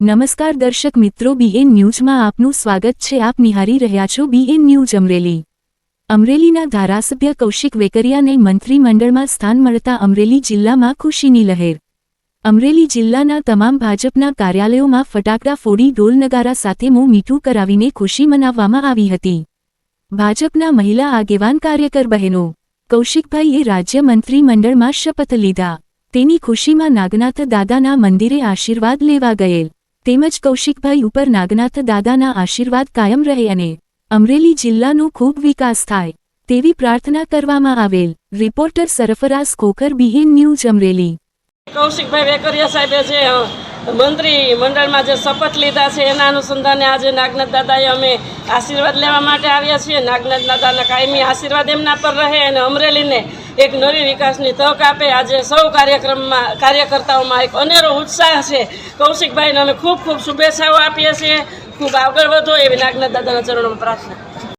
નમસ્કાર દર્શક મિત્રો બીએન ન્યૂઝમાં આપનું સ્વાગત છે. આપ નિહારી રહ્યા છો બીએન ન્યૂઝ અમરેલી. અમરેલીના ધારાસભ્ય કૌશિક વેકરિયાને મંત્રીમંડળમાં સ્થાન મળતા અમરેલી જિલ્લામાં ખુશીની લહેર. અમરેલી જિલ્લાના તમામ ભાજપના કાર્યાલયોમાં ફટાકડા ફોડી ઢોલ નગારા સાથે મોં મીઠું કરાવીને ખુશી મનાવવામાં આવી હતી. ભાજપના મહિલા આગેવાન કાર્યકર બહેનો, કૌશિકભાઈએ રાજ્ય મંત્રીમંડળમાં શપથ લીધા. તેની ખુશીમાં નાગનાથ દાદાના મંદિરે આશીર્વાદ લેવા ગયેલ. તેમજ કૌશિકભાઈ ઉપર નાગનાથ દાદાના આશીર્વાદ કાયમ રહે અને અમરેલી જિલ્લાનો ખૂબ વિકાસ થાય તેવી પ્રાર્થના કરવામાં આવેલ. રિપોર્ટર સરફરાઝ ખોખર, બિહેન ન્યૂઝ, અમરેલી. કૌશિકભાઈ વેકરિયા સાહેબે જે મંત્રી મંડળમાં જે શપથ લીધા છે, એના અનુસંધાને આજે નાગનાથ દાદાએ અમે આશીર્વાદ લેવા માટે આવ્યા છીએ. નાગનાથ દાદાના કાયમી આશીર્વાદ એમના પર રહે અને અમરેલીને એક નવી વિકાસની તક આપે. આજે સૌ કાર્યક્રમમાં, કાર્યકર્તાઓમાં એક અનેરો ઉત્સાહ છે. કૌશિકભાઈને અમે ખૂબ ખૂબ શુભેચ્છાઓ આપીએ છીએ. ખૂબ આગળ વધો એવી નાગનાથ દાદાના ચરણોમાં પ્રાર્થના.